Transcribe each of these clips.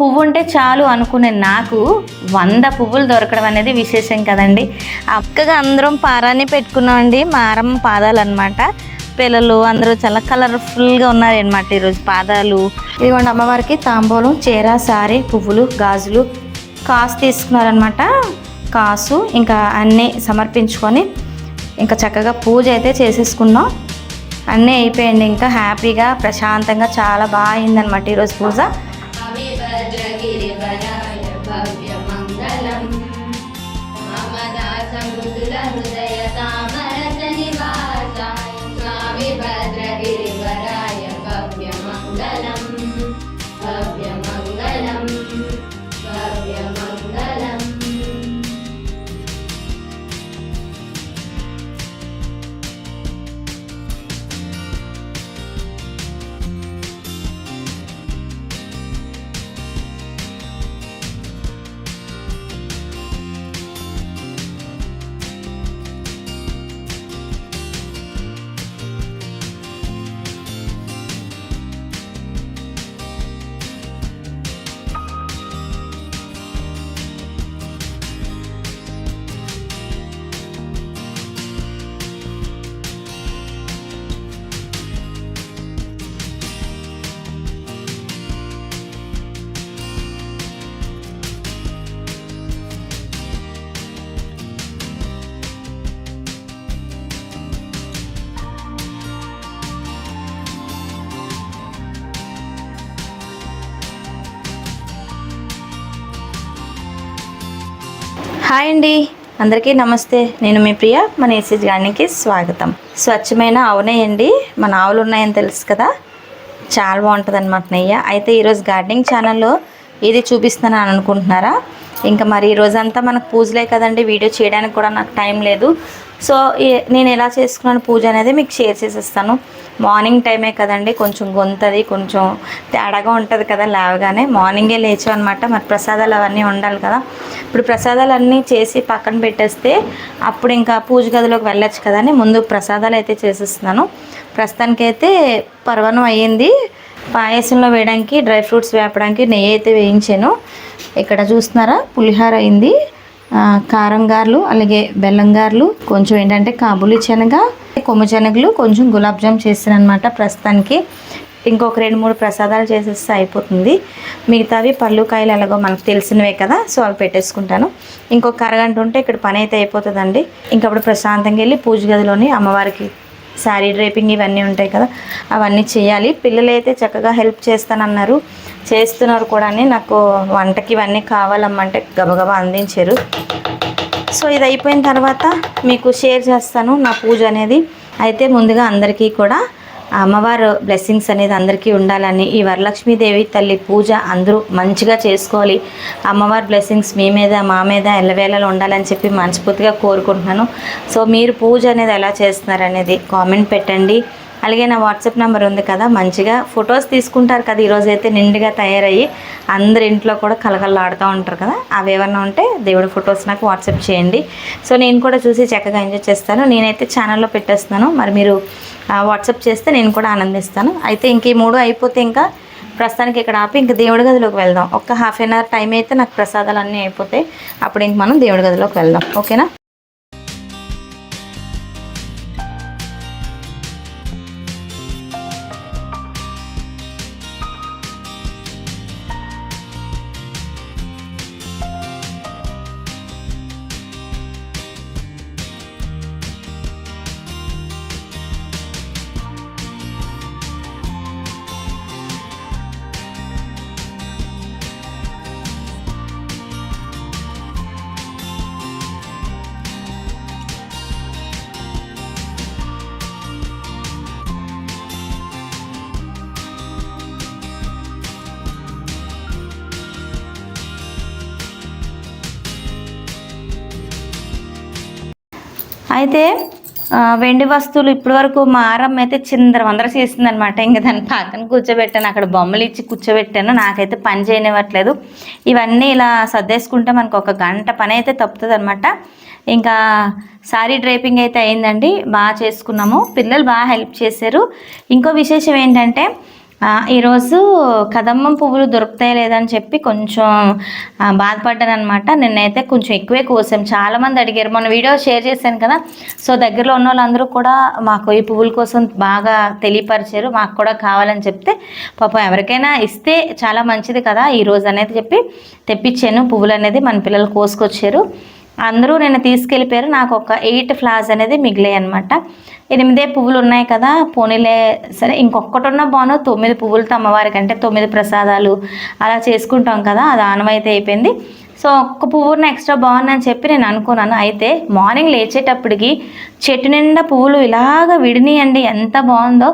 పువ్వు ఉంటే చాలు అనుకునే నాకు వంద పువ్వులు దొరకడం అనేది విశేషం కదండి. అక్కగా అందరం పారాన్ని పెట్టుకున్నామండి మారమ్మ పాదాలు అనమాట పిల్లలు అందరూ చాలా కలర్ఫుల్గా ఉన్నారనమాట ఈరోజు పాదాలు. ఇదిగోండి అమ్మవారికి తాంబూలం చీర సారీ పువ్వులు గాజులు కాసు తీసుకున్నారనమాట కాసు ఇంకా అన్నీ సమర్పించుకొని ఇంకా చక్కగా పూజ అయితే చేసేసుకున్నాం. అన్నీ అయిపోయింది. ఇంకా హ్యాపీగా ప్రశాంతంగా చాలా బాగా అయిందనమాట ఈరోజు పూజ. भद्रगिरिवराय హాయ్ అండి. అందరికీ నమస్తే. నేను మీ ప్రియ మన ఏసీజ్ గార్డెన్కి స్వాగతం. స్వచ్ఛమైన అవునేయండి మన ఆవులు ఉన్నాయని తెలుసు కదా? చాలా బాగుంటుంది అనమాట నెయ్యి. అయితే ఈరోజు గార్డెనింగ్ ఛానల్లో ఏది చూపిస్తున్నాను అని అనుకుంటున్నారా ఇంకా మరి ఈ రోజంతా మనకు పూజలే కదండి వీడియో చేయడానికి కూడా నాకు టైం లేదు. సో నేను ఎలా చేసుకున్నాను పూజ అనేది మీకు షేర్ చేసేస్తాను. మార్నింగ్ టైమే కదండి కొంచెం గొంతది కొంచెం తేడాగా ఉంటుంది కదా లేవగానే. మార్నింగే లేచాం అనమాట మరి ప్రసాదాలు అవన్నీ ఉండాలి కదా. ఇప్పుడు ప్రసాదాలు అన్నీ చేసి పక్కన పెట్టేస్తే అప్పుడు ఇంకా పూజ గదిలోకి వెళ్ళొచ్చు కదా అని ముందు ప్రసాదాలు అయితే చేసేస్తున్నాను. ప్రస్తుతానికైతే పర్వణం అయ్యింది. పాయసంలో వేయడానికి డ్రై ఫ్రూట్స్ వేపడానికి నెయ్యి అయితే వేయించాను. ఇక్కడ చూస్తున్నారా? పులిహార అయింది. కారం గారెలు అలాగే బెల్లం గారెలు కొంచెం ఏంటంటే కాబూలి శనగ కొమ్ము శనగలు కొంచెం గులాబ్ జామ్ చేసాను అనమాట ప్రస్తుతానికి. ఇంకొక రెండు మూడు ప్రసాదాలు చేసేస్తే అయిపోతుంది. మిగతావి పళ్ళు కాయలు ఎలాగో మనకు తెలిసినవే కదా సో అవి పెట్టేసుకుంటాను. ఇంకొక అరగంట ఉంటే ఇక్కడ పని అయితే అయిపోతుందండి. ఇంకప్పుడు ప్రశాంతంగా వెళ్ళి పూజ గదిలోని అమ్మవారికి శారీ డ్రేపింగ్ ఇవన్నీ ఉంటాయి కదా అవన్నీ చేయాలి. పిల్లలు అయితే చక్కగా హెల్ప్ చేస్తానన్నారు. చేస్తున్నారు కూడా నాకు వంటకి ఇవన్నీ కావాలమ్మంటే గబగబా అందించారు. సో ఇది అయిపోయిన తర్వాత మీకు షేర్ చేస్తాను నా పూజ అనేది. అయితే ముందుగా అందరికీ కూడా అమ్మవారు బ్లెస్సింగ్స్ అనేది అందరికీ ఉండాలని ఈ వరలక్ష్మీదేవి తల్లి పూజ అందరూ మంచిగా చేసుకోవాలి. అమ్మవారి బ్లెస్సింగ్స్ మీ మీద మా మీద ఎల్లవేళలో ఉండాలని చెప్పి మనస్ఫూర్తిగా కోరుకుంటున్నాను. సో మీరు పూజ అనేది ఎలా చేస్తున్నారు అనేది కామెంట్ పెట్టండి. అలాగే నా వాట్సాప్ నెంబర్ ఉంది కదా మంచిగా ఫొటోస్ తీసుకుంటారు కదా ఈరోజు అయితే నిండుగా తయారయ్యి అందరి ఇంట్లో కూడా కలకల్లాడుతూ ఉంటారు కదా అవి ఏమన్నా ఉంటే దేవుడి ఫొటోస్ నాకు వాట్సాప్ చేయండి. సో నేను కూడా చూసి చక్కగా ఎంజాయ్ చేస్తాను. నేనైతే ఛానల్లో పెట్టేస్తున్నాను. మరి మీరు వాట్సాప్ చేస్తే నేను కూడా ఆనందిస్తాను. అయితే ఇంక ఈ మూడు అయిపోతే ఇంకా ప్రస్తుతానికి ఇక్కడ ఆపి ఇంక దేవుడి గదిలోకి వెళ్దాం. ఒక్క హాఫ్ అన్ అవర్ టైం అయితే నాకు ప్రసాదాలు అన్నీ అయిపోతాయి. అప్పుడు ఇంక మనం దేవుడి గదిలోకి వెళ్దాం. ఓకేనా? అయితే వెండి వస్తువులు ఇప్పటి వరకు మా ఆరమ్మ అయితే చిందర వందర చేసింది అనమాట ఇంకా దాన్ని పక్కన కూర్చోబెట్టాను అక్కడ బొమ్మలు ఇచ్చి కూర్చోబెట్టాను. నాకైతే పని చేయనివ్వట్లేదు. ఇవన్నీ ఇలా సర్దేసుకుంటే మనకు ఒక గంట పని అయితే తప్పుతుంది అనమాట ఇంకా సారీ డ్రైపింగ్ అయితే అయిందండి బాగా చేసుకున్నాము. పిల్లలు బాగా హెల్ప్ చేశారు. ఇంకో విశేషం ఏంటంటే ఈరోజు కదమ్మం పువ్వులు దొరుకుతాయి లేదని చెప్పి కొంచెం బాధపడ్డాను అనమాట నిన్నైతే కొంచెం ఎక్కువే కోసాం. చాలామంది అడిగారు. మొన్న వీడియో షేర్ చేశాను కదా. సో దగ్గరలో ఉన్న వాళ్ళందరూ కూడా మాకు ఈ పువ్వుల కోసం బాగా తెలియపరిచారు. మాకు కూడా కావాలని చెప్తే పాపం ఎవరికైనా ఇస్తే చాలా మంచిది కదా. ఈరోజు అనేది చెప్పి తెప్పించాను. పువ్వులు అనేది మన పిల్లలు కోసుకొచ్చారు. అందరూ నేను తీసుకెళ్ళిపోయారు. నాకు ఒక ఎయిట్ ఫ్లవర్స్ అనేది మిగిలాయి అనమాట ఎనిమిదే పువ్వులు ఉన్నాయి కదా పోనీలే సరే ఇంకొకటి ఉన్న బాను తొమ్మిది పువ్వులతో అమ్మవారికి అంటే తొమ్మిది ప్రసాదాలు అలా చేసుకుంటాం కదా అది ఆనమైతే అయిపోయింది. సో ఒక్క పువ్వున ఎక్స్ట్రా బాగుందని చెప్పి నేను అనుకున్నాను. అయితే మార్నింగ్ లేచేటప్పటికి చెట్టు నిండా పువ్వులు ఇలాగ విడినాయండి ఎంత బాగుందో.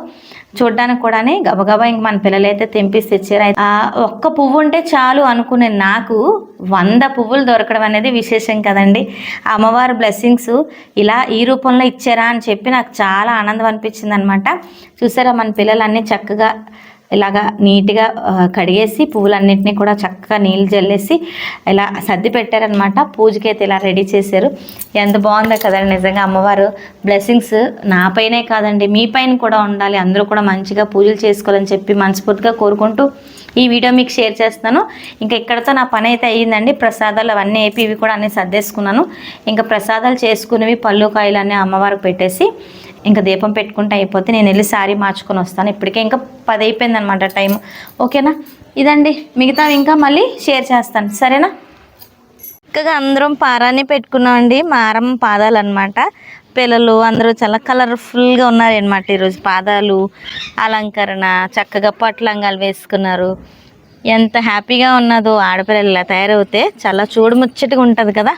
చూడ్డానికి కూడానే గబగబా ఇంక మన పిల్లలైతే అయితే తెంపిసి తెచ్చారు. ఆ ఒక్క పువ్వు ఉంటే చాలు అనుకునే నాకు వంద పువ్వులు దొరకడం అనేది విశేషం కదండి. అమ్మవారు అమ్మవారి బ్లెస్సింగ్స్ ఇలా ఈ రూపంలో ఇచ్చారా అని చెప్పి నాకు చాలా ఆనందం అనిపించింది అనమాట చూసారా మన పిల్లలన్నీ చక్కగా ఇలాగా నీట్గా కడిగేసి పువ్వులన్నింటినీ కూడా చక్కగా నీళ్ళు జల్లేసి ఇలా సర్ది పెట్టారనమాట పూజకి అయితే ఇలా రెడీ చేశారు. ఎంత బాగుందో కదండి నిజంగా అమ్మవారు. బ్లెస్సింగ్స్ నా పైనే కాదండి మీ పైన కూడా ఉండాలి. అందరూ కూడా మంచిగా పూజలు చేసుకోవాలని చెప్పి మనస్ఫూర్తిగా కోరుకుంటూ ఈ వీడియో మీకు షేర్ చేస్తాను ఇంకా ఇక్కడతో నా పని అయితే అయ్యిందండి. ప్రసాదాలు అవన్నీ ఏపీ ఇవి కూడా అన్నీ సర్దేసుకున్నాను. ఇంకా ప్రసాదాలు చేసుకునేవి పళ్ళు కాయలు అన్నీ అమ్మవారికి పెట్టేసి ఇంకా దీపం పెట్టుకుంటే అయిపోతే నేను వెళ్ళి శారీ మార్చుకొని వస్తాను. ఇప్పటికే ఇంకా పది అయిపోయింది అనమాట టైం ఓకేనా? ఇదండి. మిగతా ఇంకా మళ్ళీ షేర్ చేస్తాను. సరేనా? చక్కగా అందరం పారాన్ని పెట్టుకున్నామండి మారం పాదాలు అనమాట పిల్లలు అందరూ చాలా కలర్ఫుల్గా ఉన్నారనమాట ఈరోజు. పాదాలు అలంకరణ చక్కగా పట్టు లంగాలు వేసుకున్నారు. ఎంత హ్యాపీగా ఉన్నదో ఆడపిల్లలు ఇలా తయారవుతే చాలా చూడముచ్చటగా ఉంటుంది కదా.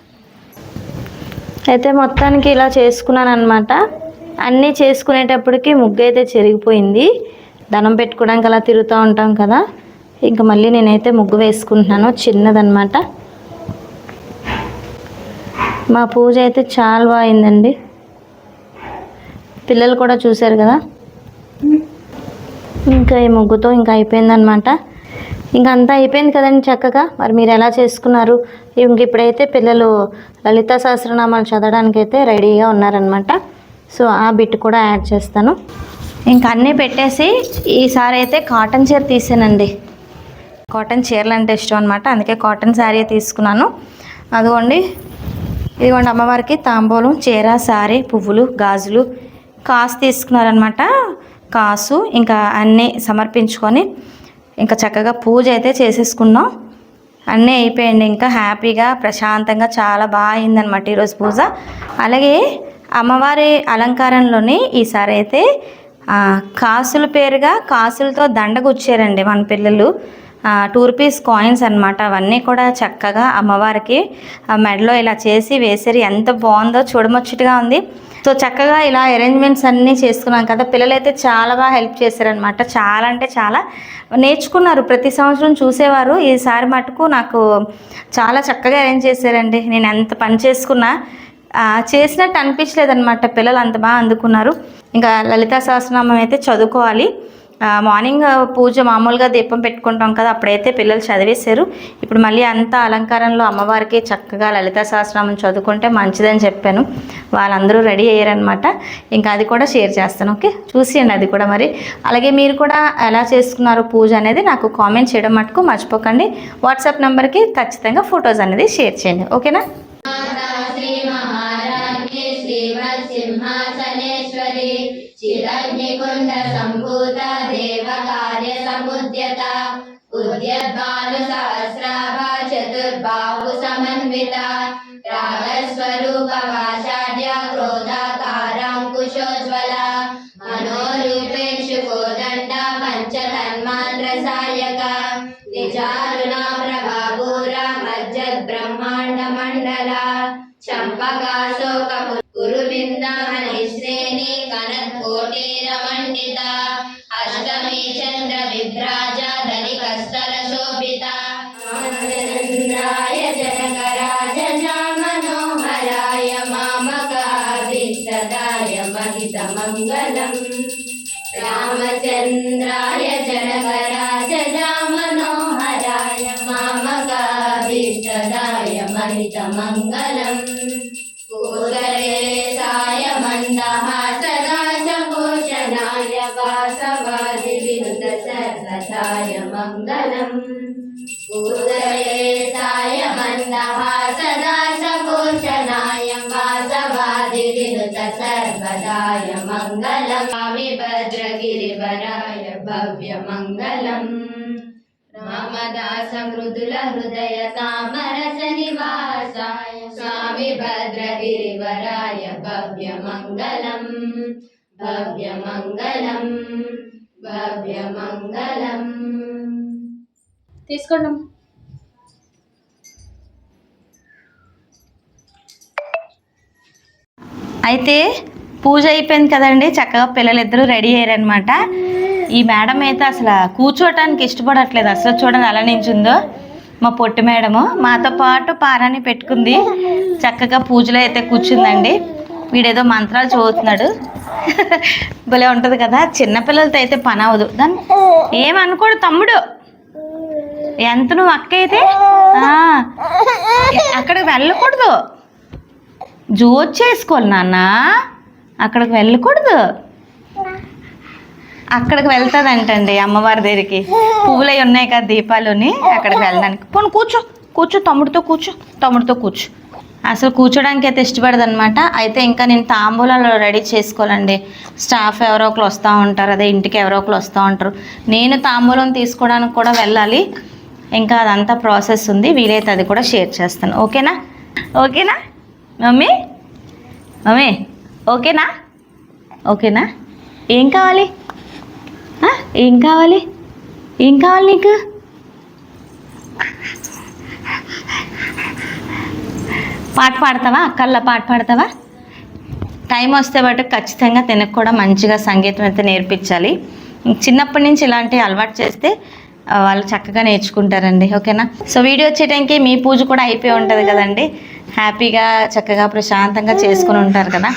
అయితే మొత్తానికి ఇలా చేసుకున్నాను అనమాట అన్నీ చేసుకునేటప్పటికి ముగ్గు అయితే చెరిగిపోయింది. దనం పెట్టుకోవడానికి అలా తిరుగుతూ ఉంటాం కదా. ఇంకా మళ్ళీ నేనైతే ముగ్గు వేసుకుంటున్నాను. చిన్నదనమాట మా పూజ అయితే చాలా బాగుందండి పిల్లలు కూడా చూశారు కదా. ఇంకా ఈ ముగ్గుతో ఇంకా అయిపోయిందనమాట ఇంకా అంతా అయిపోయింది కదండి చక్కగా. మరి మీరు ఎలా చేసుకున్నారు? ఇంక ఇప్పుడైతే పిల్లలు లలిత సహస్రనామాలు చదవడానికి అయితే రెడీగా ఉన్నారనమాట సో ఆ బిట్ కూడా యాడ్ చేస్తాను. ఇంకా అన్నీ పెట్టేసి ఈసారి అయితే కాటన్ చీర తీసానండి. కాటన్ చీరలు అంటే ఇష్టం అనమాట అందుకే కాటన్ శారీ తీసుకున్నాను. అదిగోండి. ఇదిగోండి అమ్మవారికి తాంబూలం చీర సారీ పువ్వులు గాజులు కాసు తీసుకున్నారనమాట కాసు ఇంకా అన్నీ సమర్పించుకొని ఇంకా చక్కగా పూజ అయితే చేసేసుకున్నాం. అన్నీ అయిపోయింది. ఇంకా హ్యాపీగా ప్రశాంతంగా చాలా బాగా అయిందనమాట ఈరోజు పూజ. అలాగే అమ్మవారి అలంకారంలోని ఈసారి అయితే కాసుల పేరుగా కాసులతో దండగుచ్చారండి మన పిల్లలు. టూ రూపీస్ కాయిన్స్ అనమాట అవన్నీ కూడా చక్కగా అమ్మవారికి మెడలో ఇలా చేసి వేసారు ఎంత బాగుందో చూడముచ్చటగా ఉంది. సో చక్కగా ఇలా అరేంజ్మెంట్స్ అన్నీ చేసుకున్నాం కదా. పిల్లలైతే చాలా బాగా హెల్ప్ చేశారనమాట చాలా అంటే చాలా నేర్చుకున్నారు. ప్రతి సంవత్సరం చూసేవారు. ఈసారి మటుకు నాకు చాలా చక్కగా అరేంజ్ చేశారండి. నేను ఎంత పని చేసుకున్నా చేసినట్టు అనిపించలేదనమాట పిల్లలు అంత బాగా అందుకున్నారు. ఇంకా లలిత సహస్రనామం అయితే చదువుకోవాలి. మార్నింగ్ పూజ మామూలుగా దీపం పెట్టుకుంటాం కదా అప్పుడైతే పిల్లలు చదివేశారు. ఇప్పుడు మళ్ళీ అంత అలంకారంలో అమ్మవారికి చక్కగా లలిత సహస్రనామం చదువుకుంటే మంచిదని చెప్పాను. వాళ్ళందరూ రెడీ అయ్యారనమాట ఇంకా అది కూడా షేర్ చేస్తాను ఓకే? చూసేయండి అది కూడా మరి. అలాగే మీరు కూడా ఎలా చేసుకున్నారు పూజ అనేది నాకు కామెంట్ చేయడం మటుకు మర్చిపోకండి. వాట్సాప్ నెంబర్కి ఖచ్చితంగా ఫొటోస్ అనేది షేర్ చేయండి ఓకేనా? సింహాసనేశ్వరి చిరగ్నికుండ సంభూత దేవ కార్య సముద్యత ఉద్యద్భాను సహస్రాభ చతుర్బాహు సమన్విత రాగస్వరూప രാമചന്ദ്രായ ജനകരാജനാമനോഹരായ മാമകാദിത്തദായ മഹിതമംഗളം രാമചന്ദ്രായ ജനകരാജനാമനോഹരായ മാമകാദിത്തദായ സർവതായ മംഗളം మంగళం. రామదాస మృదుల హృదయ తామరస నివాసాయ స్వామి భద్రగిరివరాయ భవ్య మంగళం భవ్య మంగళం భవ్య మంగళం తీసుకోండి అయితే పూజ అయిపోయింది కదండి. చక్కగా పిల్లలిద్దరూ రెడీ అయ్యారనమాట ఈ మేడం అయితే అసలు కూర్చోవటానికి ఇష్టపడట్లేదు. అసలు చూడండి అలా నించుందో మా పొట్టి మేడము. మాతో పాటు పారాని పెట్టుకుంది. చక్కగా పూజలో అయితే కూర్చుందండి. వీడేదో మంత్రాలు చదువుతున్నాడు. భలే ఉంటుంది కదా. చిన్నపిల్లలతో అయితే పని అవ్వదు. దాన్ని ఏమనుకోడు తమ్ముడు. ఎంత నువ్వు అక్క అయితే? అక్కడికి వెళ్ళకూడదు. జోజ్ చేసుకోవాలి నాన్న. అక్కడికి వెళ్ళకూడదు. అక్కడికి వెళ్తుంది అంటండి అమ్మవారి దగ్గరికి. పువ్వులు అవి ఉన్నాయి కదా దీపాలుని అక్కడికి వెళ్ళడానికి. పోను కూర్చో కూర్చో తమ్ముడితో కూర్చో తమ్ముడితో కూర్చో. అసలు కూర్చోడానికి అయితే ఇష్టపడదు అనమాట అయితే ఇంకా నేను తాంబూలాలు రెడీ చేసుకోవాలండి. స్టాఫ్ ఎవరో ఒకరు వస్తూ ఉంటారు అదే ఇంటికి ఎవరో ఒకరు వస్తూ ఉంటారు. నేను తాంబూలం తీసుకోవడానికి కూడా వెళ్ళాలి. ఇంకా అదంతా ప్రాసెస్ ఉంది. వీలైతే అది కూడా షేర్ చేస్తాను. ఓకేనా? ఓకేనా? మమ్మీ? మమ్మీ? ఓకేనా? ఓకేనా? ఏం కావాలి? ఏం కావాలి? ఏం కావాలి నీకు? పాట పాడతావా? అక్కల్లా పాట పాడతావా? టైం వస్తే బట్టి ఖచ్చితంగా తినకు కూడా మంచిగా సంగీతం అయితే నేర్పించాలి. చిన్నప్పటి నుంచి ఇలాంటి అలవాటు చేస్తే వాళ్ళు చక్కగా నేర్చుకుంటారండి. ఓకేనా? సో వీడియో వచ్చేటానికి మీ పూజ కూడా అయిపోయి ఉంటుంది కదండి. హ్యాపీగా చక్కగా ప్రశాంతంగా చేసుకుని ఉంటారు కదా.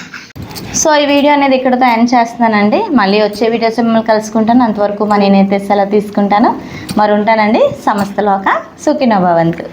సో ఈ వీడియో అనేది ఇక్కడతో ఎండ్ చేస్తున్నానండి. మళ్ళీ వచ్చే వీడియోస్ మిమ్మల్ని కలుసుకుంటాను. అంతవరకు మా నేనైతే సెలవు తీసుకుంటాను. మరి ఉంటానండి సమస్తలోక ఒక సుఖినోభవంతు